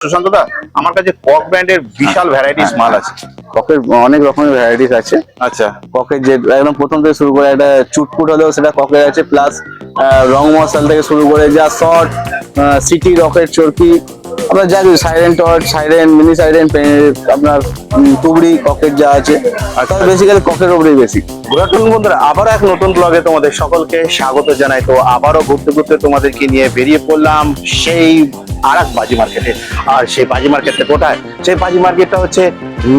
সুশান্ত দা আমার কাছে কক ব্র্যান্ডের বিশাল ভ্যারাইটিস মাল আছে। ককের অনেক রকমের ভ্যারাইটিস আছে। আচ্ছা। ককের যে একদম প্রথম থেকে শুরু করে একটা চুটপুট হলেও সেটা ককের আছে প্লাস রং মশাল থেকে শুরু করে যা শর্ট সিটি রকেট চরকি আপনার যা siren torch siren mini siren আপনার তুবড়ি ককের যা আছে আর তার বেসিক্যালি ককের উপরেই বেশি। গুড বন্ধুরা আবারও এক নতুন ব্লগে তোমাদের সকলকে স্বাগত জানাই। তো আবারও ঘুরতে ঘুরতে তোমাদেরকে নিয়ে বেরিয়ে পড়লাম সেই আর এক বাজি মার্কেটে আর সেই বাজি মার্কেটটা কোথায়? সেই বাজি মার্কেটটা হচ্ছে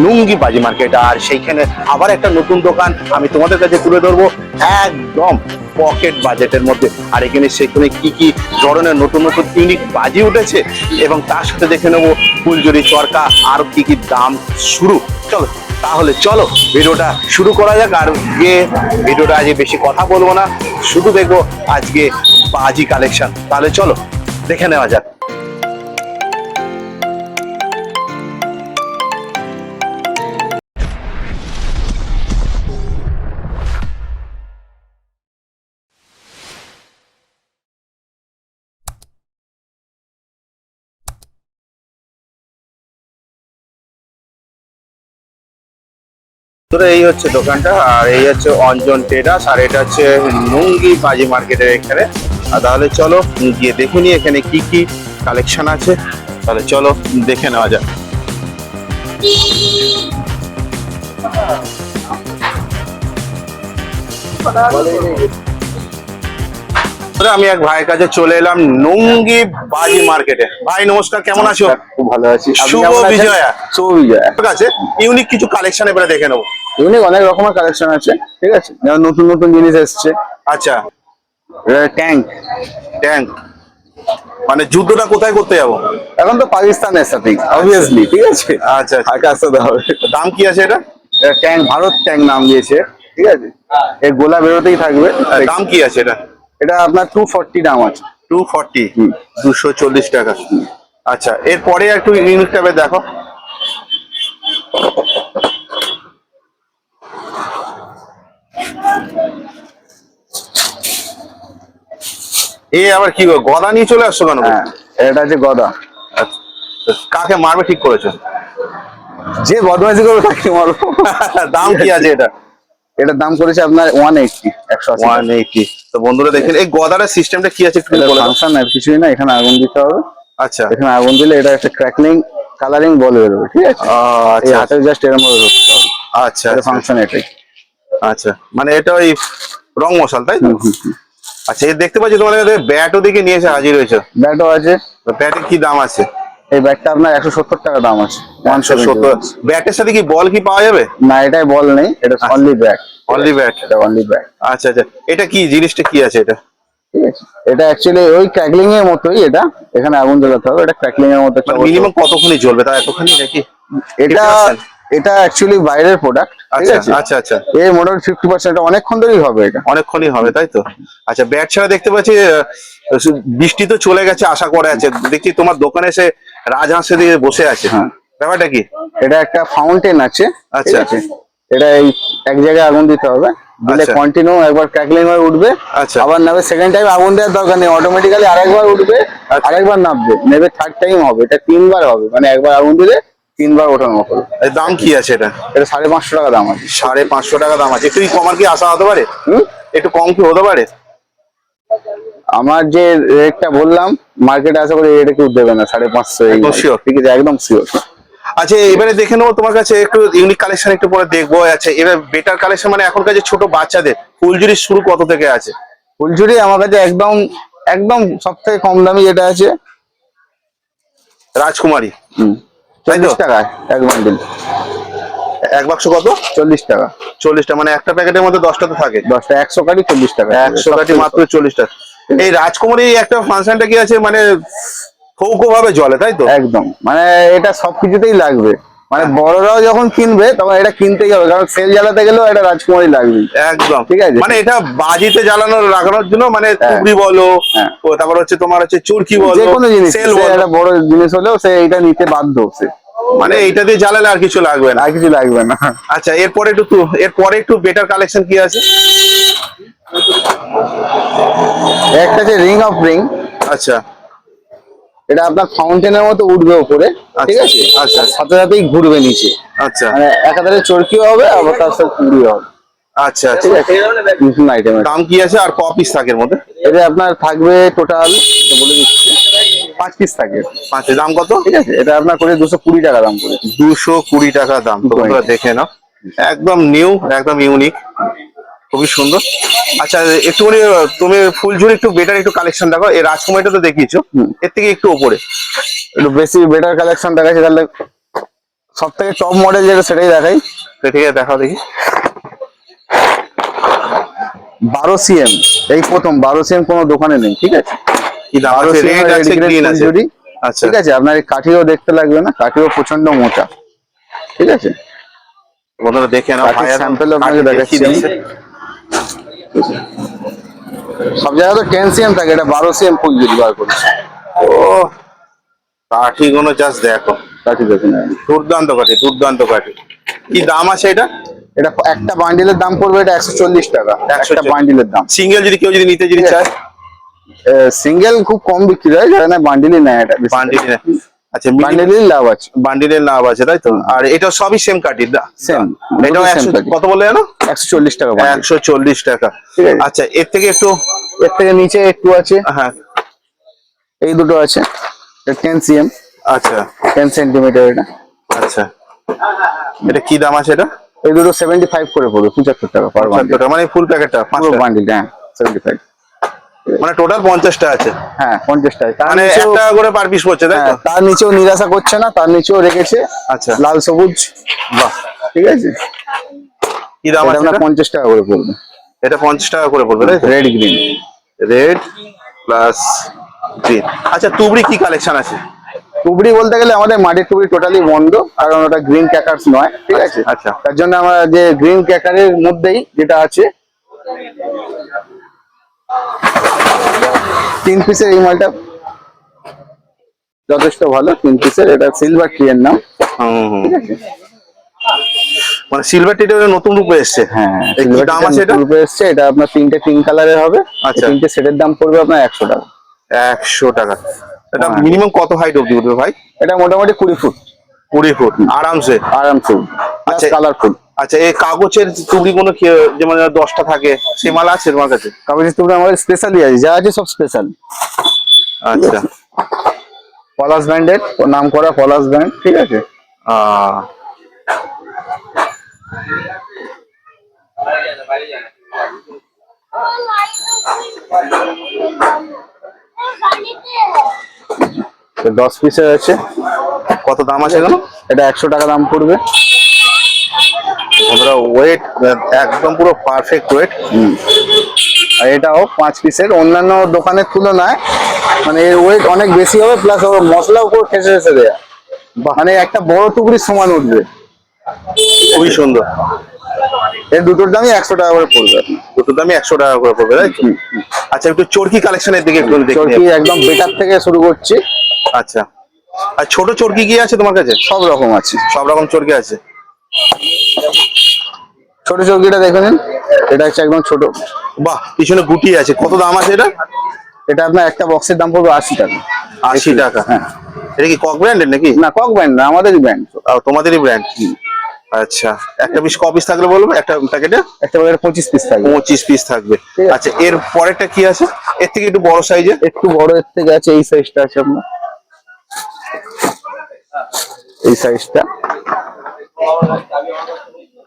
লুঙ্গি বাজি মার্কেট। আর সেইখানে আবার একটা নতুন দোকান আমি তোমাদের কাছে তুলে ধরবো। একদম পকেট বাজেটের মধ্যে। আর এখানে সেখানে কি কি ধরনের নতুন নতুন ইউনিক বাজি উঠেছে এবং তার সাথে দেখে নেব ফুলজুরি চরকা, আর কি কি দাম শুরু। চলো, তাহলে চলো, ভিডিওটা শুরু করা যাক। আর গিয়ে ভিডিওটা আজকে বেশি কথা বলব না, শুধু দেখব আজকে বাজি কালেকশন তাহলে চলো, দেখে নেওয়া যাক। এই হচ্ছে দোকানটা আর এই হচ্ছে অঞ্জন ট্রেডার্স আর এটা হচ্ছে নুঙ্গি বাজি মার্কেটের এখানে। আর তাহলে চলো গিয়ে দেখে নি এখানে কি কি কালেকশন আছে। তাহলে চলো দেখে নেওয়া যাক। আমি এক ভাইয়ের কাছে চলে এলাম নুঙ্গি বাজি মার্কেটে। ভাই নমস্কার কেমন আছো? খুব ভালো আছি। শুভ? বিজয়া। শুভ বিজয়া। ঠিক আছে ইউনিক কিছু কালেকশন এবারে দেখে নেব। ইউনিক অনেক রকমের কালেকশন আছে ঠিক আছে? যেমন নতুন নতুন জিনিস এসছে। আচ্ছা। ট্যাঙ্ক ট্যাঙ্ক মানে যুদ্ধটা কোথায় করতে যাব? এখন তো পাকিস্তানের সাথে অবভিয়াসলি ঠিক আছে? আচ্ছা। আগে আসতে হবে দাম কি আছে এটা? ট্যাঙ্ক ভারত ট্যাঙ্ক নাম দিয়েছে ঠিক আছে? এর গোলা বেরোতেই থাকবে। দাম কি আছে এটা? এটা আপনার টু ফর্টি দাম আছে। Two forty. দুশো চল্লিশ টাকা। আচ্ছা এরপরে একটু ইউনিক টাইপে দেখো। এ আবার কি গদা নিয়ে চলে আসছো কেন হ্যাঁ এটা আছে গদা। আচ্ছা, কাকে মারবে ঠিক করেছ? যে বদমাইশি করবে তাকে মারবো। দাম কি আছে এটা? এটার দাম করেছে আপনার ওয়ান এইটটি একশো আশি। ওয়ান এইটি তো বন্ধুরা দেখেন এই গদারের সিস্টেমটা কি আছে একটু বলে। ফাংশন আর কিছুই না এখানে আগুন দিতে হবে। আচ্ছা। এখানে আগুন দিলে এটা একটা ক্র্যাকলিং কালারিং বল বেরোবে ঠিক আছে? আচ্ছা হাতে জাস্ট এরম ভাবে ধরতে হবে আচ্ছা আচ্ছা, ফাংশন এটাই। আচ্ছা মানে এটা ওই রং মশাল তাই তো। আচ্ছা এই দেখতে পাচ্ছি তোমার কাছে ব্যাটও দিকে নিয়ে এসে হাজির হয়েছে। ব্যাটও আছে। ব্যাটের কি দাম আছে? এই ব্যাটটা আপনার একশো সত্তর টাকা দাম আছে। ওয়ান সত্তর। ব্যাটের সাথে কি বল কি পাওয়া যাবে? না এটাই বল নেই এটা অনলি ব্যাট অনলি ব্যাট এটা অনলি ব্যাট আচ্ছা আচ্ছা। এটা কি জিনিসটা কি আছে এটা? ঠিক এটা অ্যাকচুয়ালি ওই ক্র্যাকলিং এর মতোই এটা। এখানে আগুন জ্বালাতে হবে এটা ক্র্যাকলিং এর মতো। মিনিমাম কতক্ষণই জ্বলবে? তা এতখানি নাকি? এটা 50% এটা অ্যাকচুয়ালি বাইরের প্রোডাক্ট ঠিক আচ্ছা আছে? আচ্ছা আচ্ছা। এর মোটামুটি ফিফটি পার্সেন্ট অনেকক্ষণ ধরেই হবে এটা। অনেকক্ষণই হবে তাই তো? আচ্ছা ব্যাট ছাড়া দেখতে পাচ্ছি বৃষ্টি তো চলে গেছে আশা করে আছে। দেখছি তোমার দোকানে এসে রাজহাঁসে দিয়ে বসে আছে। হ্যাঁ। ব্যাপারটা কি? এটা একটা ফাউন্টেন আছে ঠিক আচ্ছা। এটা এই এক জায়গায় আগুন দিতে হবে। দিলে আচ্ছা। কন্টিনিউ একবার ক্র্যাকলিং হয়ে উঠবে আচ্ছা। আবার নেবে সেকেন্ড টাইম আগুন দেওয়ার দরকার নেই। অটোমেটিক্যালি আরেকবার উঠবে আচ্ছা। আরেকবার নামবে। নেবে থার্ড টাইম হবে এটা তিনবার হবে। মানে একবার আগুন দিলে তিনবার ওঠানো এর দাম কি আছে এটা? এটা সাড়ে পাঁচশো টাকা দাম আছে। সাড়ে পাঁচশো টাকা দাম আছে। একটু কমার কি আশা হতে পারে? হুম? একটু কম কি হতে পারে? আমার যে রেটটা বললাম মার্কেটে আশা করি এটা কেউ দেবে না সাড়ে পাঁচশো একদম ঠিক আছে একদম শিওর আচ্ছা এবারে দেখে নেব তোমার কাছে একটু ইউনিক কালেকশন একটু পরে দেখব। আচ্ছা এবার বেটার কালেকশন মানে এখনকার যে ছোট বাচ্চাদের ফুলজুরি শুরু কত থেকে আছে? ফুলঝুরি আমার কাছে একদম একদম সব থেকে কম দামি যেটা আছে। রাজকুমারী? চল্লিশ টাকায় এক বান্ডিল এক বাক্স কত? চল্লিশ টাকা। চল্লিশটা মানে একটা প্যাকেটের মধ্যে দশটা তো থাকে। দশটা একশো কাটি চল্লিশ টাকা। একশো কাটি মাত্র চল্লিশটা এই রাজকুমারী একটা ফাংশনটা কি আছে? মানে ফৌকো ভাবে জলে তাই তো? একদম। মানে এটা সবকিছুতেই লাগবে। মানে বড়রাও যখন কিনবে তখন এটা কিনতেই হবে কারণ সেল জ্বালাতে গেলেও এটা রাজকুমারী লাগবে। একদম। ঠিক আছে। মানে এটা বাজিতে জ্বালানোর লাগানোর জন্য মানে টুকরি বলো হ্যাঁ। তারপর হচ্ছে তোমার হচ্ছে চুরকি বলো যে কোনো জিনিস সেল বলো। একটা বড় জিনিস হলেও সে এটা নিতে বাধ্য সে। মানে এইটা দিয়ে জ্বালালে আর কিছু লাগবে না। আর কিছু লাগবে না। আচ্ছা এরপরে একটু এরপরে একটু বেটার কালেকশন কি আছে? একটা আছে রিং অফ রিং আচ্ছা। এটা আপনার ফাউন্টেনের মতো উঠবে উপরে ঠিক আছে? আচ্ছা। সাথে সাথেই ঘুরবে নিচে। আচ্ছা। মানে একাধারে চরকিও হবে আবার তার সাথে কুড়িও হবে। আচ্ছা আচ্ছা। ঠিক আছে? নতুন আইটেম দাম কি আছে আর ক পিস থাকে এর মধ্যে? এটা আপনার থাকবে টোটাল বলে দিচ্ছি পাঁচ পিস থাকে। পাঁচ দাম কত? ঠিক আছে? এটা আপনার করে দুশো কুড়ি টাকা দাম করে। দুশো কুড়ি টাকা দাম। তোমরা দেখে নাও। একদম নিউ একদম ইউনিক খুবই সুন্দর। আচ্ছা একটুখানি তুমি ফুলঝুরি একটু বেটার একটু কালেকশন দেখো এই রাজকুমারটা তো দেখিয়েছো। এর থেকে একটু উপরে। একটু বেশি বেটার কালেকশন দেখাচ্ছে তাহলে সব থেকে টপ মডেল যেটা সেটাই দেখাই। ঠিক আছে দেখাও দেখি। বারো সিএম এই প্রথম বারো সিএম কোনো দোকানে নেই ঠিক আছে? আচ্ছা। ঠিক আছে? আপনার কাঠিও দেখতে লাগবে না কাঠিও প্রচণ্ড মোটা ঠিক আছে? বন্ধুরা দেখে নাও আপনাকে দেখাচ্ছি। সব জায়গায় তো টেন সিএম থাকে এটা বারো সিএম ফুলঝুরি বার করে। ও কাঠি গুলো জাস্ট দেখো। কাঠি দেখুন দুর্দান্ত কাঠি দুর্দান্ত কাঠি। কি দাম আছে এটা? এটা একটা বান্ডিলের দাম পড়বে এটা একশো চল্লিশ টাকা। একটা বান্ডিলের দাম। সিঙ্গেল যদি কেউ যদি নিতে যদি চায়? সিঙ্গেল খুব কম বিক্রি হয় যারা না বান্ডিলই নেয় এটা বান্ডিল আচ্ছা বান্ডিলই লাভ আছে। বান্ডিলের লাভ আছে তাই তো? আর এটা সবই সেম কাঠির না? Same, এটাও একশো কত বললে জানো? একশো চল্লিশ টাকা। একশো চল্লিশ টাকা। আচ্ছা এর থেকে একটু এর থেকে নিচে একটু আছে। হ্যাঁ। এই দুটো আছে। টেন সিএম আচ্ছা। টেন সেন্টিমিটার এটা। আচ্ছা। এটা কি দাম আছে এটা? এই দুটো সেভেন্টি ফাইভ করে পড়বে পঁচাত্তর টাকা পার বান্ডিল। মানে ফুল প্যাকেটটা পুরো বান্ডিল হ্যাঁ সেভেন্টি ফাইভ মানে টোটাল পঞ্চাশটা আছে। হ্যাঁ পঞ্চাশ টাকা মানে এক টাকা করে পার পিস পড়ছে তাই হ্যাঁ, তার নিচেও নিরাশা করছে না তার নিচেও রেখেছে। আচ্ছা। লাল সবুজ। বাহ। ঠিক আছে? কি দাম আছে আপনার পঞ্চাশ টাকা করে পড়বে। এটা পঞ্চাশ টাকা করে পড়বে তাই red green red plus green আচ্ছা তুবড়ি কি কালেকশন আছে? টুবড়ি বলতে গেলে আমাদের মাটির টুবড়ি টোটালি বন্ধ কারণ ওটা গ্রিন ক্যাকার্স নয় ঠিক আছে? আচ্ছা। তার জন্য আমরা যে গ্রিন ক্যাকারের মধ্যেই যেটা আছে তিন পিসের এই মালটা যথেষ্ট ভালো তিন পিসের এটা সিলভার ট্রিয়ের নাম। হুম, হুম। মানে সিলভার টিটা নতুন রূপে এসছে? হ্যাঁ দাম আছে এটা? রূপে এসছে। এটা আপনার তিনটে পিঙ্ক কালারের হবে। আচ্ছা। তিনটে সেটের দাম পড়বে আপনার একশো টাকা। একশো টাকা। এটা হ্যাঁ। মিনিমাম কত হাইট অব্দি উঠবে ভাই? এটা মোটামুটি কুড়ি ফুট। কুড়ি ফুট। আরামসে? আরামসে। আচ্ছা। কালারফুল আচ্ছা এই কাগজের তুবড়ি কোনো যেমন দশটা থাকে সে মাল আছে তোমার কাছে? কাগজের টুকরো আমাদের স্পেশালি আছে যা আছে সব স্পেশাল আচ্ছা। পলাশ ব্র্যান্ডের নাম করা পলাশ ব্র্যান্ড ঠিক আছে? দশ পিসের আছে। কত দাম আছে কেন এটা একশো টাকা দাম পড়বে। বন্ধুরা ওয়েট একদম পুরো পারফেক্ট ওয়েট আর এটাও পাঁচ পিসের অন্যান্য দোকানের তুলনায় মানে এর ওয়েট অনেক বেশি হবে প্লাস ওর মশলা উপর ঠেসে ঠেসে দেয়া। মানে একটা বড় টুকরির সমান উঠবে। খুবই সুন্দর। এর দুটোর দামই একশো টাকা করে পড়বে। আপনার। দুটো দামই একশো টাকা করে পড়বে তো? আচ্ছা একটু চরকি কালেকশনের দিকে একটু দেখি। চরকি একদম বেটার থেকে শুরু করছি। আচ্ছা। আর ছোট চরকি কি আছে তোমার কাছে? সব রকম আছে। সব রকম চরকি আছে। ছোট চরকিটা দেখে নিন। এটা হচ্ছে একদম ছোট। বাহ পিছনে গুটি আছে। কত দাম আছে এটা? এটা আপনার একটা বক্সের দাম পড়বে আশি টাকা। আশি টাকা। হ্যাঁ। এটা কি কক ব্র্যান্ডের নাকি? না কক ব্র্যান্ড না আমাদেরই ব্র্যান্ড তোমাদেরই ব্র্যান্ড আচ্ছা। একটা পিস ক পিস থাকলে বলব? একটা প্যাকেটে একটা প্যাকেট পঁচিশ পিস থাকবে। পঁচিশ পিস থাকবে। আচ্ছা এর পরেরটা কি আছে? এর থেকে একটু বড় সাইজের একটু বড় এর থেকে আছে এই সাইজটা আছে আপনার। এই সাইজটা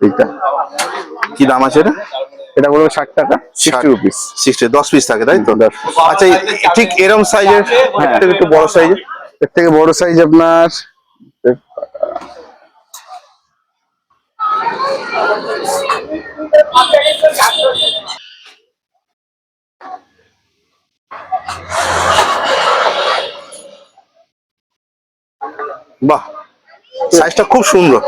এইটা। কি দাম আছে এটা? এটা বলব ষাট টাকা সিক্সটি রুপিস সিক্সটি দশ পিস থাকে তাই তো? আচ্ছা ঠিক এরম সাইজের হ্যাঁ। একটু একটু বড় সাইজের এর থেকে বড় সাইজ আপনার বাহ সাইজটা খুব সুন্দর।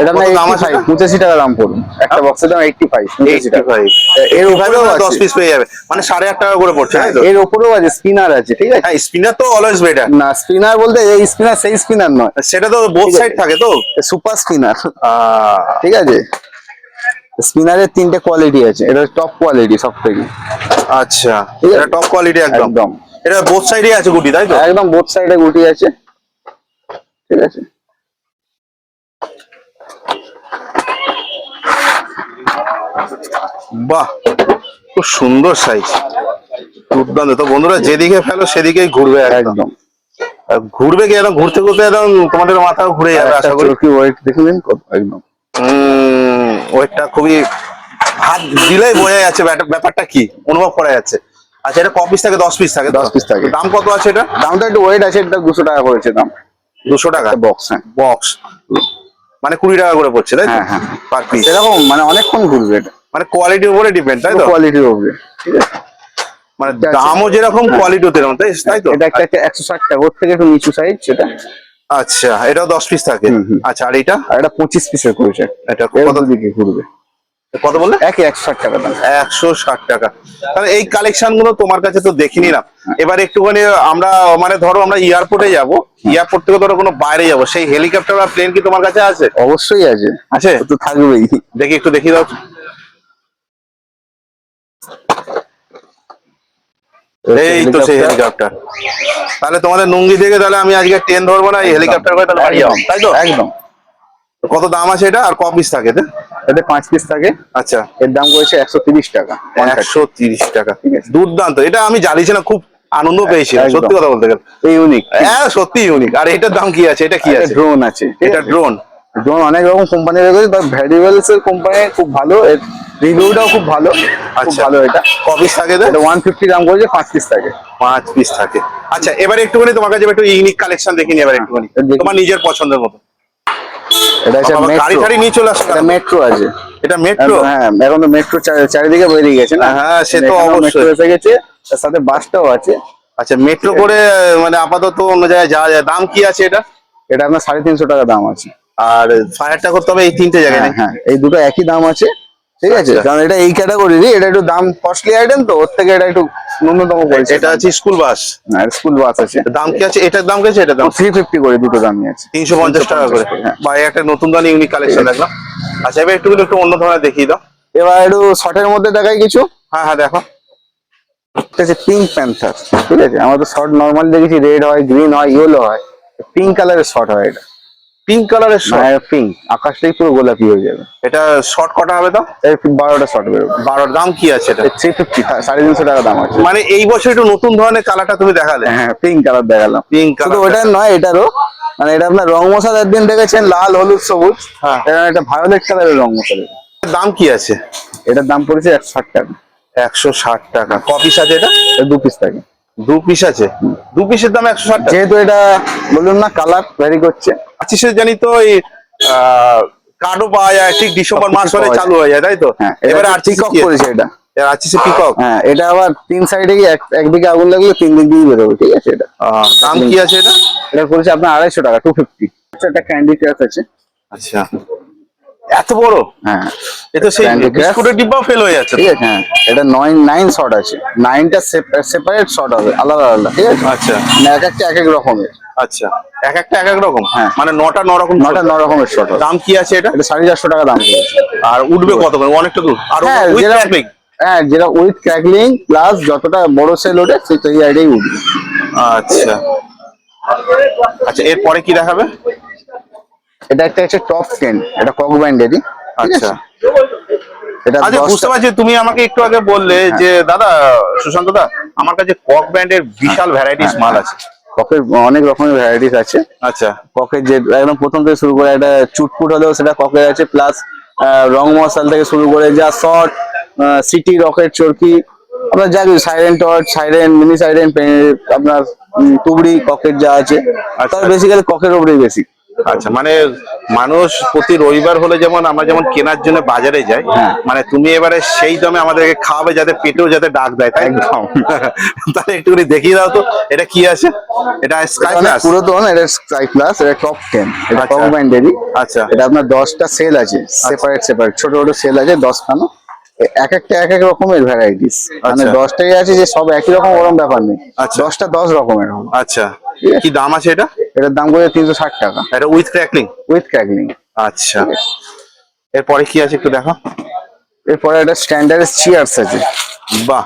এটা দাম আছে আছে এটা? পঁচাশি টাকা দাম পড়বে একটা বক্সের দাম এইটটি ফাইভ পঁচাশি টাকা। 85 এর উপরেও দশ আছে। পিস পেয়ে যাবে। মানে সাড়ে আট টাকা করে পড়ছে এর উপরেও আছে স্পিনার আছে ঠিক আছে? হ্যাঁ স্পিনার তো অলওয়েজ বেটার না স্পিনার বলতে এই স্পিনার সেই স্পিনার নয়। সেটা তো বোথ সাইড থাকে তো? সুপার স্পিনার ঠিক আছে? স্পিনারের তিনটে কোয়ালিটি আছে। এটা টপ কোয়ালিটি সব থেকে। আচ্ছা ঠিক আছে। এটা টপ কোয়ালিটি একদম। একদম। এটা বোথ সাইডে আছে গুটি তাই তো? একদম বোথ সাইডে গুটি আছে। ঠিক আছে? বাহ খুব সুন্দর সাইজ দুর্দান্ত। তো বন্ধুরা যেদিকে ফেলো সেদিকেই ঘুরবে একদম। ঘুরবে কি একদম? ঘুরতে ঘুরতে একদম তোমাদের মাথাও ঘুরে যাবে আশা করি। চরকি ওয়েট দেখলেন কত একদম। ওয়েটটা খুবই হাত দিলেই বোঝা যাচ্ছে ব্যাপারটা কি অনুভব করা যাচ্ছে। আচ্ছা এটা ক পিস থাকে দশ পিস থাকে 10 piece থাকে। দাম কত আছে এটা? দামটা একটু ওয়েট আছে এটা দুশো টাকা করেছে দাম। দুশো টাকা? বক্স হ্যাঁ। বক্স মানে কুড়ি টাকা করে পড়ছে তাই হ্যাঁ, হ্যাঁ। পার পিস এরকম মানে অনেকক্ষণ ঘুরবে এটা। মানে কোয়ালিটির উপরে ডিপেন্ড তাই তো? কোয়ালিটির উপরে ঠিক আছে? মানে। দামও যেরকম কোয়ালিটিও তেরকম তাই তাই তো? এটা একটা একশো ষাট টাকা ওর থেকে একটু নিচু সাইজ সেটা। আচ্ছা এটা দশ পিস থাকে। আচ্ছা আর এটা? আর এটা পঁচিশ পিসের করেছে। এটা কত? দিকে ঘুরবে। কত বললে? একই একশো ষাট টাকা দাম। একশো ষাট টাকা। তাহলে এই কালেকশনগুলো তোমার কাছে তো দেখে নিলাম। এবার একটুখানি আমরা মানে ধরো আমরা এয়ারপোর্টে যাব। এয়ারপোর্ট থেকে ধরো কোনো বাইরে যাব। সেই হেলিকপ্টার বা প্লেন কি তোমার কাছে আছে? অবশ্যই আছে। আছে? তো থাকবেই। দেখি একটু দেখি দাও। এই তো সেই হেলিকপ্টার। তাহলে তোমাদের নুঙ্গি থেকে তাহলে আমি আজকে ট্রেন ধরবো না এই হেলিকপ্টার করে তাহলে বাড়ি যাব। তাই তো? একদম। কত দাম আছে এটা? আর ক পিস থাকে এতে? পাঁচ পিস থাকে। আচ্ছা। এর দাম করেছে একশো তিরিশ টাকা একশো তিরিশ টাকা। দুর্দান্ত। এটা আমি জ্বালিয়েছি না খুব আনন্দ পেয়েছি একদম। সত্যি কথা বলতে গেলে। ইউনিক হ্যাঁ সত্যি ইউনিক আর এটার দাম কি আছে? এটা কি আছে? ড্রোন আছে এটা ড্রোন ড্রোন অনেক রকম কোম্পানি রয়েছে তার ভ্যারিয়েবলস এর কোম্পানি খুব ভালো। এর রিভিউটাও খুব ভালো খুব আচ্ছা। ভালো এটা। ক পিস থাকে? এটা ওয়ান ফিফটি দাম করেছে পাঁচ পিস থাকে। পাঁচ পিস থাকে। আচ্ছা এবারে একটুখানি তোমার কাছে একটু ইউনিক কালেকশন দেখিনি এবার একটুখানি। তোমার নিজের পছন্দের মতো। এটা আছে বাবা, গাড়ি নিয়ে চলে আসছে এটা মেট্রো আছে। এটা মেট্রো হ্যাঁ এখন তো মেট্রো চারিদিকে বেরিয়ে গেছে না? হ্যাঁ, সে তো অবশ্যই। এসে গেছে তার সাথে বাসটাও আছে। আচ্ছা মেট্রো করে মানে আপাতত অন্য জায়গায় যাওয়া যায়। দাম কি আছে এটা? এটা আপনার সাড়ে তিনশো টাকা দাম আছে। আর ফায়ারটা করতে হবে এই তিনটে জায়গায় হ্যাঁ হ্যাঁ এই দুটো একই দাম আছে। ঠিক আছে? আচ্ছা। কারণ এটা এই ক্যাটাগরিরই এটা একটু দাম কস্টলি আইটেম তো ওর থেকে এটা একটু ন্যূনতম করেছে এটা আছে স্কুল বাস স্কুল বাস আছে। দাম কি আছে? এটার দাম কি আছে? এটার দাম। থ্রি ফিফটি করে দুটো দামই আছে তিনশো পঞ্চাশ টাকা করে। হ্যাঁ। বা একটা নতুন ধরনের ইউনিক কালেকশন দেখলাম। আচ্ছা এবার একটু একটু অন্য ধরনের দেখিয়ে দাও। এবার একটু শর্টের মধ্যে দেখাই কিছু। হ্যাঁ হ্যাঁ দেখো। এটা আছে পিঙ্ক প্যান্থার ঠিক আছে আমরা তো শর্ট নর্মাল দেখেছি রেড হয় গ্রিন হয় ইয়েলো হয়। পিঙ্ক কালারের শর্ট হয় এটা। পিঙ্ক কালারের শর্ট পিঙ্ক আকাশটাই পুরো গোলাপি হয়ে যাবে। এটা শর্ট কটা হবে এর বারোটা শর্ট বেরোবে। বারোর দাম কি আছে এটা? থ্রি ফিফটি সাড়ে তিনশো টাকা দাম আছে। মানে এই বছর একটু নতুন ধরনের কালারটা তুমি দেখালে? হ্যাঁ পিঙ্ক কালার দেখালাম। পিঙ্ক কালার ওটা নয় এটারও মানে এটা আপনার রং মশাল একদিন দেখেছেন লাল হলুদ সবুজ। হ্যাঁ। এটা একটা ভায়োলেট কালারের রং মশাল। দাম কি আছে? এটার দাম পড়েছে একশো ষাট টাকা। একশো ষাট টাকা। ক পিস আছে এটা? এটা দু পিস থাকে। দু পিস আছে। দু পিসের দাম একশো ষাট যেহেতু এটা বলুন না কালার ভ্যারি করছে। আচ্ছা সে জানি তো এই কার্ডও পাওয়া যায় ঠিক ডিসেম্বর মাস হলে চালু হয়ে যায় তাই তো? হ্যাঁ এবারে আর পিকক করেছে এটা। আছি সে পিকক হ্যাঁ এটা আবার তিন সাইডে এক- একদিকে আগুন লাগলে তিন দিক দিয়ে বেরোবে ঠিক আছে এটা? দাম কি আছে এটা? এটা করেছে আপনার আড়াইশো টাকা টু ফিফটি একটা ক্যান্ডি ক্রাশ আছে। আচ্ছা। এত বড়? হ্যাঁ। এ তো সেই। বিস্কুটের ডিব্বাও ফেল হয়ে যাচ্ছে ঠিক আছে হ্যাঁ। এটা নয় নাইন শট আছে। নাইনটা সেপারেট শট হবে আলাদা আলাদা ঠিক আছে? আচ্ছা। মানে এক একটা এক এক রকমের। আচ্ছা। এক একটা এক এক রকম? হ্যাঁ। মানে নটা ন রকম নটা ন রকমের শট দাম কি আছে এটা? এটা সাড়ে চারশো টাকা দাম আর উঠবে কত করে? অনেকটা দূর। আর হ্যাঁ উইথ যেটা হ্যাঁ যেটা উইথ ক্র্যাকলিং প্লাস যতটা বড় সেল ওঠে সেই সেই আইডিয়াই উঠবে। আচ্ছা। আচ্ছা এরপরে কি দেখাবে? এটা একটা হচ্ছে টপ টেন এটা কক ব্যান্ডেরই আচ্ছা। এটা আচ্ছা বুঝতে পারছি তুমি আমাকে একটু আগে বললে যে দাদা সুশান্ত দা আমার কাছে কক বিশাল ভ্যারাইটিস মাল আছে। ককের অনেক রকমের ভ্যারাইটিস আছে। আচ্ছা। ককের যে একদম প্রথম থেকে শুরু করে একটা চুটপুট হলেও সেটা ককের আছে প্লাস রং মশাল থেকে শুরু করে যা শর্ট সিটি রকেট চরকি আপনার যা siren torch siren mini siren আপনার তুবড়ি ককের যা আছে আচ্ছা। তার বেসিক্যালি ককের উপরেই বেশি আচ্ছা মানে মানুষ প্রতি রবিবার হলে যেমন আমরা যেমন কেনার জন্য বাজারে যাই হ্যাঁ। মানে তুমি এবারে সেই দামে আমাদেরকে খাওয়াবে যাতে পেটেও যাতে ডাক দেয় তাই একদম। তাহলে একটুখানি দেখিয়ে দাও তো এটা কি আছে এটা স্কাই প্লাস পুরাতন এটা স্কাই প্লাস এটা টপ টেন এটা আচ্ছা। কক ব্যান্ডেরই আচ্ছা এটা আপনার দশটা সেল আছে সেপারেট সেপারেট ছোট ছোট সেল আছে দশখানা এ- এক একটা এক এক রকমের ভ্যারাইটিস মানে আচ্ছা। দশটাই আছে যে সব একই রকম ওরকম ব্যাপার নেই আচ্ছা। দশটা দশ রকমের আচ্ছা। কি দাম আছে এটা? এটার দাম করে তিনশো ষাট টাকা। এটা উইথ ক্র্যাকলিং উইথ ক্র্যাকলিং আচ্ছা। এরপরে কি আছে একটু দেখো। এরপরে একটা স্ট্যান্ডার্ড চিয়ার্স আছে। বাহ।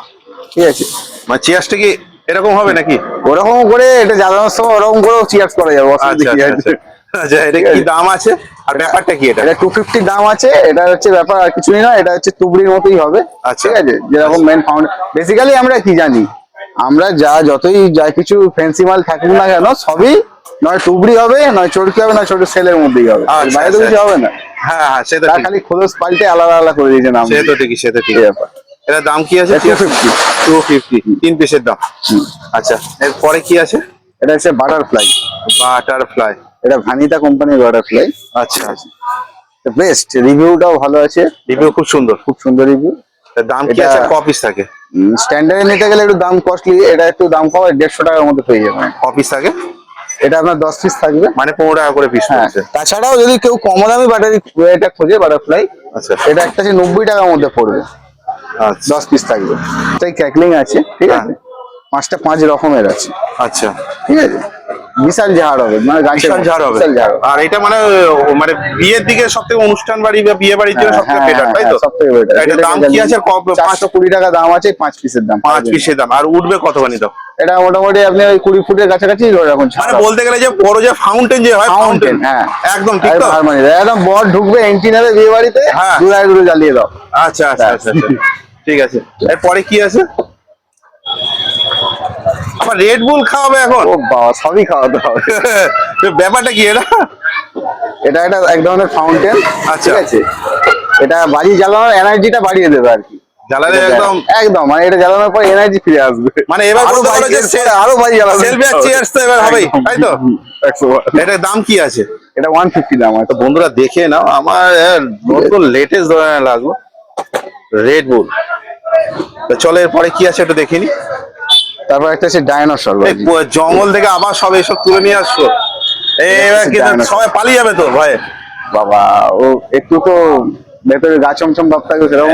ঠিক আছে? মানে চেয়ারসটা কি এরকম হবে নাকি? ওরকম করে এটা জ্বালানোর সময় ওরকম করেও চিয়ার্স করা যাবে অসুবিধা আচ্ছা কি আচ্ছা? আচ্ছা। আচ্ছা এটা কি দাম আছে? আর ব্যাপারটা কি এটা? এটা টু ফিফটি দাম আছে এটা হচ্ছে ব্যাপার আর কিছুই না এটা হচ্ছে তুবড়ির মতোই হবে। ঠিক আছে? যেরকম মেন ফাউন্ড বেসিক্যালি আমরা কি জানি? আমরা যা যতই যা কিছু ফ্যান্সি মাল থাকুক না কেন সবই নয় টুবড়ি হবে নয় চরকি হবে নয় ছোট সেলের মধ্যেই হবে। আচ্ছা, বাইরে তো আচ্ছা। কিছু হবে না। হ্যাঁ হ্যাঁ তো খালি খোলস পাল্টে আলাদা আলাদা করে দিয়েছে নাম সে তো ঠিকই সে তো ঠিক ব্যাপার। এটা দাম কি আছে? এটা 250 টু ফিফটি তিন পিসের দাম। আচ্ছা এরপরে কি আছে? এটা হচ্ছে বাটারফ্লাই বাটারফ্লাই এটা ভানিতা কোম্পানির বাটারফ্লাই আচ্ছা। বেস্ট রিভিউটাও ভালো আছে। রিভিউ খুব সুন্দর। খুব সুন্দর রিভিউ দাম কি আছে? কপিস থাকে? স্ট্যান্ডার্ডে নিতে গেলে একটু দাম কস্টলি এটা একটু দাম কম দেড়শো টাকার মধ্যে পেয়ে যাবে অফিস থাকে এটা আপনার দশ পিস থাকবে। মানে পনেরো টাকা করে পিস হ্যাঁ পড়ছে। তাছাড়াও যদি কেউ কম দামি ব্যাটারি এটা খোঁজে বাটারফ্লাই আচ্ছা। এটা একটা আছে নব্বই টাকার মধ্যে পড়বে। আচ্ছা। দশ পিস থাকবে। তাই ক্যাকলিং আছে ঠিক আছে? পাঁচটা পাঁচ রকমের আছে। আচ্ছা। ঠিক আছে? বিশাল ঝাড় হবে মানে গাছের বিশাল ঝাড় হবে। বিশাল ঝাড় হবে। আর এটা মানে মানে বিয়ের দিকে সব থেকে অনুষ্ঠান বাড়ি বা বিয়ে বাড়ির জন্য সব থেকে হ্যাঁ, বেটার তাই তো? হ্যাঁ, সবথেকে better। এটা দাম কি আছে? ক- পাঁচ চারশো কুড়ি টাকা দাম আছে পাঁচ পিসের দাম। পাঁচ পিসের দাম। আর উঠবে কতখানি দাম এটা মোটামুটি আপনি ওই কুড়ি ফুটের কাছাকাছি ধরে রাখুন মানে বলতে গেলে যে বড় যে ফাউন্টেন যে হয় ফাউন্টেন হ্যাঁ। একদম ঠিক তো? হারমোনি একদম বর ঢুকবে এন্ট্রি নেবে বিয়ে বাড়িতে হ্যাঁ। দূরে দূরে জ্বালিয়ে দাও। আচ্ছা আচ্ছা আচ্ছা আচ্ছা। ঠিক আছে। এরপরে কি আছে? আবার রেড বুল খাওয়াবে এখন? ও বাবা সবই খাওয়াতে হবে। ব্যাপারটা কি এটা? এটা একটা এক ধরনের ফাউন্টেন আচ্ছা। আছে? এটা বাড়ি জ্বালানোর এনার্জিটা বাড়িয়ে দেবে আর কি। জ্বালালে একদম একদম মানে এটা জ্বালানোর পর এনার্জি ফিরে আসবে। মানে এবার বলতে পারো যে আরও বাড়ি জ্বালাবে সেলফি আর চেয়ার্স তো এবার হবেই তাই তো? একশো বার। এটার দাম কি আছে? এটা ওয়ান ফিফটি দাম আছে। বন্ধুরা দেখে নাও আমার নতুন লেটেস্ট ধরনের লাগল। রেড বুল তো চলো এরপরে কি আছে একটু দেখিনি। তারপর একটা আছে ডায়নোসর জঙ্গল থেকে আবার সব এসব তুলে নিয়ে আসছো? সবাই পালিয়ে যাবে তো ভয়ে? বাবা ও একটু তো ভেতরে গা চমচম ভাব থাকবে সেরকম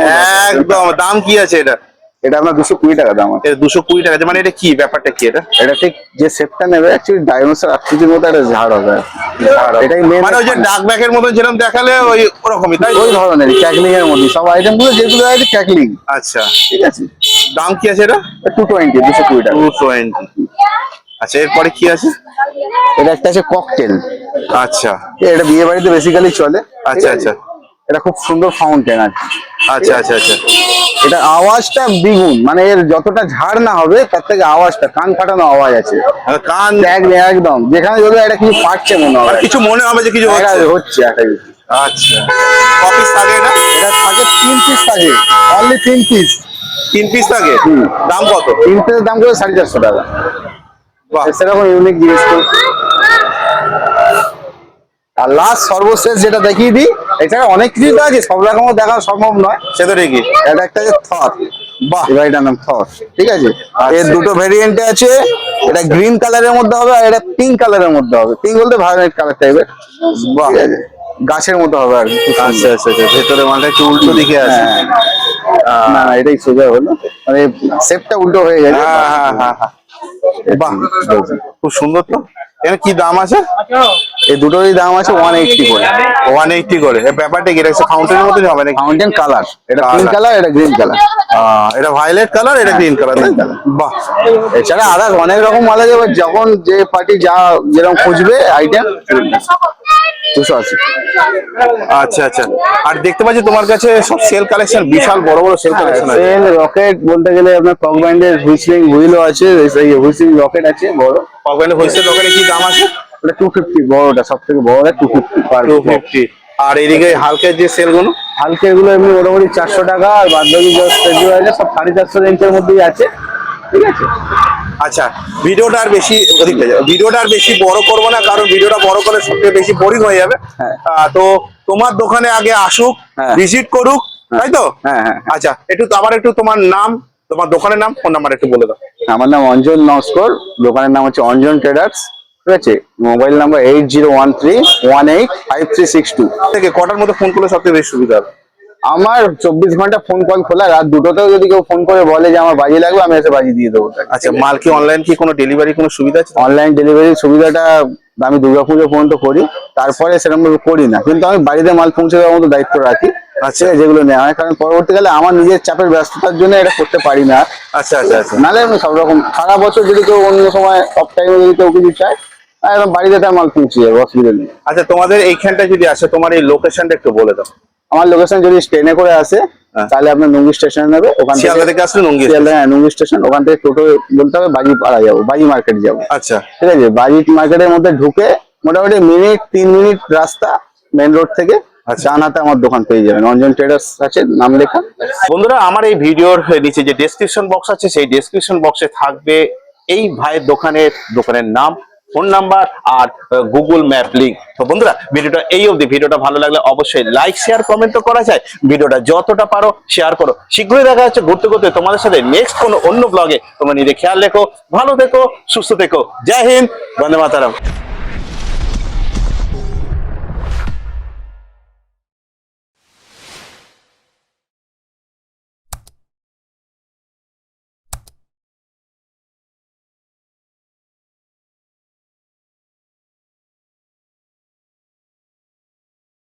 একদম দাম কি আছে এটা? এটা আপনার দুশো কুড়ি টাকা দাম আছে। দুশো কুড়ি টাকা মানে এটা কি? ব্যাপারটা কি এটা? এটা ঠিক যে শেপটা নেবে অ্যাকচুয়ালি ডায়নোসর আকৃতির মতো একটা ঝাড় হবে। এটাই মেন মানে ওই যে ডাক ব্যাগের মতো যেরকম দেখালে ওই ওরকমই তাই ওই ধরনের ক্যাকলিং এর মধ্যে সব আইটেমগুলো যেগুলো আছে ক্যাকলিং আচ্ছা। ঠিক আছে। দাম কি আছে এটা? টু টোয়েন্টি দুশো কুড়ি টাকা। টু টোয়েন্টি আচ্ছা এরপরে কি আছে? এটা একটা আছে ককটেল আচ্ছা। এটা বিয়ে বাড়িতে বেসিক্যালি চলে। আচ্ছা, আচ্ছা। এটা খুব সুন্দর ফাউন্টেন আর আচ্ছা আচ্ছা আচ্ছা। এটা আওয়াজটা দ্বিগুণ। মানে এর যতটা ঝাড় না হবে তার থেকে আওয়াজটা কান ফাটানো আওয়াজ আছে। কান এক- একদম। যেখানে যদি এটা কিছু পাচ্ছে মনে হয়। কিছু মনে হবে যে কিছু হচ্ছে? হচ্ছে একটা কিছু। আচ্ছা। কপিস থাকে এটা? এটা থাকে তিন পিস থাকে। অনলি তিন পিস তিন পিস থাকে দাম কত? তিন পিসের দাম করে সাড়ে চারশো টাকা। বাহ। সেরকম ইউনিক জিনিস আর লাস্ট সর্বশেষ যেটা দেখিয়ে দিই এছাড়া অনেক কিছু তো আছে সব রকমও দেখা সম্ভব নয়। সে তো ঠিকই। এটা একটা যে থর। বাহ। এটার নাম থর ঠিক আছে? আচ্ছা। এর দুটো ভেরিয়েন্টে আছে এটা গ্রিন কালারের মধ্যে হবে আর এটা পিঙ্ক কালারের মধ্যে হবে। পিঙ্ক বলতে ভায়োলেট কালার টাইপের বাহ। গাছের মতো হবে আর কি। আচ্ছা আচ্ছা আচ্ছা। ভেতরে মালটা একটু উল্টো দিকে আছে। হ্যাঁ। না না এটাই সোজা হলো। মানে শেপটা উল্টো হয়ে গেছে। হ্যাঁ হ্যাঁ হ্যাঁ হ্যাঁ। বাহ খুব সুন্দর তো। এর কি দাম আছে? এই দুটোরই দাম আছে ওয়ান এইটটি করে। ওয়ান এইটটি করে। এর ব্যাপারটা কি এটা ফাউন্টেনের মতনই হবে নাকি? ফাউন্টেন কালার এটা। পিঙ্ক কালার এটা গ্রিন কালার আহ, এটা ভায়োলেট কালার এটা গ্রিন কালার তাই বাহ। এছাড়া আদার অনেক রকম মাল আছে এবার যখন যে পার্টি যা যেরকম খুঁজবে আইটেম দুশো আশি। আচ্ছা আচ্ছা। আর দেখতে পাচ্ছি তোমার কাছে সব সেল কালেকশন বিশাল বড় বড় সেল কালেকশন আছে। সেল রকেট বলতে গেলে আপনার কক ব্যান্ডের হুইসলিং হুইলও আছে হুইসলিং রকেট আছে বড়। ওখানে হোলসেল দোকানে কি দাম আছে? টু ফিফটি বড়টা সব থেকে বড়টা টু ফিফটি টু ফিফটি আর এদিকে হালকের যে সেলগুলো হালকা এগুলো এমনি মোটামুটি চারশো টাকা আর বাদ বাকি যা আছে সব সাড়ে চারশো রেঞ্জের মধ্যেই আছে। ঠিক আছে? আচ্ছা ভিডিওটা আর বেশি ভিডিওটা আর বেশি বড় করব না কারণ ভিডিওটা বড় করলে সবথেকে বেশি বোরিং হয়ে যাবে। হ্যাঁ। তো তোমার দোকানে আগে আসুক হ্যাঁ। ভিজিট করুক তাই তো? হ্যাঁ হ্যাঁ আচ্ছা একটু আবার একটু তোমার নাম তোমার দোকানের নাম ফোন নাম্বার একটু বলে দাও। আমার নাম অঞ্জন নস্কর দোকানের নাম হচ্ছে অঞ্জন ট্রেডার্স। ঠিক আছে? Mobile number eight zero one three one eight five three six two থেকে কটার মধ্যে ফোন করলে সবথেকে বেশি সুবিধা হবে? আমার চব্বিশ ঘণ্টা ফোন কল খোলা রাত দুটোতেও যদি কেউ ফোন করে বলে যে আমার বাজি লাগবে আমি এসে বাজি দিয়ে দেবো আচ্ছা মাল কি অনলাইন কি কোনো ডেলিভারি কোনো সুবিধা আছে? অনলাইন ডেলিভারির সুবিধাটা আমি দুর্গাপুজো পর্যন্ত করি তারপরে সেরকম করি না। কিন্তু আমি বাড়িতে মাল পৌঁছে দেওয়ার মতো দায়িত্ব রাখি আচ্ছা। যেগুলো নেওয়া হয় কারণ পরবর্তীকালে আমার নিজের চাপের ব্যস্ততার জন্য এটা করতে পারি না। আচ্ছা আচ্ছা আচ্ছা। নাহলে আমি সব রকম সারা বছর যদি কেউ অন্য সময় অফ টাইমে যদি কেউ কিছু চায় একদম বাড়িতে তার মাল পৌঁছে যাব অসুবিধা নেই। আচ্ছা তোমাদের এইখানটা যদি আসে তোমার এই লোকেশনটা একটু বলে দাও। আমার লোকেশন যদি ট্রেনে করে আসে হ্যাঁ। তাহলে আপনার নঙ্গি স্টেশনে নেবে ওখান থেকে থেকে আসলে নঙ্গি হ্যাঁ নঙ্গি স্টেশন ওখান থেকে টোটো বলতে হবে বাজি পাড়া যাব বাজি মার্কেট যাব। আচ্ছা। ঠিক আছে বাজি মার্কেটের মধ্যে ঢুকে মোটামুটি মিনিট তিন মিনিট রাস্তা মেন রোড থেকে আচ্ছা। ডান হাতে আমার দোকান পেয়ে যাবেন। অঞ্জন ট্রেডার্স আছে নাম লেখা। বন্ধুরা আমার এই ভিডিওর নিচে যে ডেসক্রিপশন বক্স আছে সেই ডেসক্রিপশন বক্সে থাকবে এই ভাইয়ের দোকানের দোকানের নাম। ফোন নাম্বার আর গুগল ম্যাপ লিঙ্ক। তো বন্ধুরা, ভিডিওটা এই অবধি। ভিডিওটা ভালো লাগলে অবশ্যই লাইক, শেয়ার কমেন্ট তো করা যায়। ভিডিওটা যতটা পারো শেয়ার করো। শীঘ্রই দেখা যাচ্ছে ঘুরতে ঘুরতে তোমাদের সাথে নেক্সট কোনো অন্য ব্লগে তোমরা নিজে খেয়াল রেখো, ভালো থেকো, সুস্থ থেকো। জয় হিন্দ, বন্দে মাতারাম।